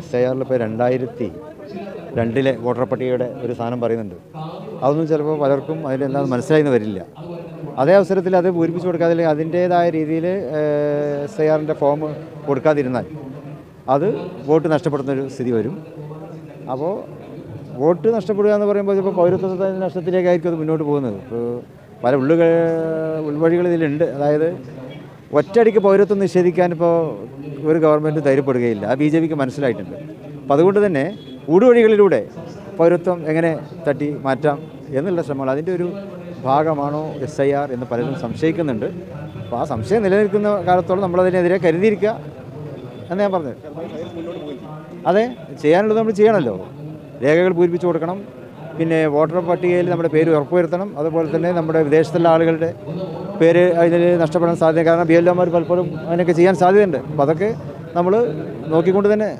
S I ആറിൽ ഇപ്പോൾ രണ്ടായിരത്തി രണ്ടിലെ വോട്ടർ പട്ടികയുടെ ഒരു സാധനം പറയുന്നുണ്ട്. അതൊന്നും ചിലപ്പോൾ പലർക്കും അതിലെല്ലാം മനസ്സിലായിന്ന് വരില്ല. അതേ അവസരത്തിൽ അത് പൂരിപ്പിച്ച് കൊടുക്കാതെ അതിന്റേതായ രീതിയിൽ എസ് ഐ ആറിന്റെ ഫോം കൊടുക്കാതിരുന്നാൽ അത് വോട്ട് നഷ്ടപ്പെടുന്ന ഒരു സ്ഥിതി വരും. അപ്പോൾ വോട്ട് നഷ്ടപ്പെടുക എന്ന് പറയുമ്പോൾ ഇപ്പോൾ പൗരത്വ നഷ്ടത്തിലേക്കായിരിക്കും അത് മുന്നോട്ട് പോകുന്നത്. ഇപ്പോൾ പല ഉള്ളുകൾ ഉൾവഴികൾ ഇതിലുണ്ട്. അതായത് ഒറ്റയടിക്ക് പൗരത്വം നിഷേധിക്കാൻ ഇപ്പോൾ ഒരു ഗവൺമെന്റ് ധൈര്യപ്പെടുകയില്ല ആ ബി ജെ പിക്ക് മനസ്സിലായിട്ടുണ്ട്. അപ്പോൾ അതുകൊണ്ട് തന്നെ ഊടുവഴികളിലൂടെ പൗരത്വം എങ്ങനെ തട്ടി മാറ്റാം എന്നുള്ള ശ്രമങ്ങൾ അതിന്റെ ഒരു ഭാഗമാണോ എസ് ഐ ആർ എന്ന് പലരും സംശയിക്കുന്നുണ്ട്. അപ്പോൾ ആ സംശയം നിലനിൽക്കുന്ന കാലത്തോളം നമ്മളതിനെതിരെ കരുതിയിരിക്കുക എന്ന് ഞാൻ പറഞ്ഞത്. അതെ ചെയ്യാനുള്ളത് നമ്മൾ ചെയ്യണമല്ലോ. രേഖകൾ പൂരിപ്പിച്ച് കൊടുക്കണം. പിന്നെ വോട്ടർ പട്ടികയിൽ നമ്മുടെ പേര് ഉറപ്പുവരുത്തണം. അതുപോലെ തന്നെ നമ്മുടെ വിദേശത്തുള്ള ആളുകളുടെ പേര് അതിൽ നഷ്ടപ്പെടാൻ സാധ്യത കാരണം ബി എൽ ഒമാർ പലപ്പോഴും അതിനൊക്കെ ചെയ്യാൻ സാധ്യതയുണ്ട്. അപ്പോൾ അതൊക്കെ നമ്മൾ നോക്കിക്കൊണ്ട് തന്നെ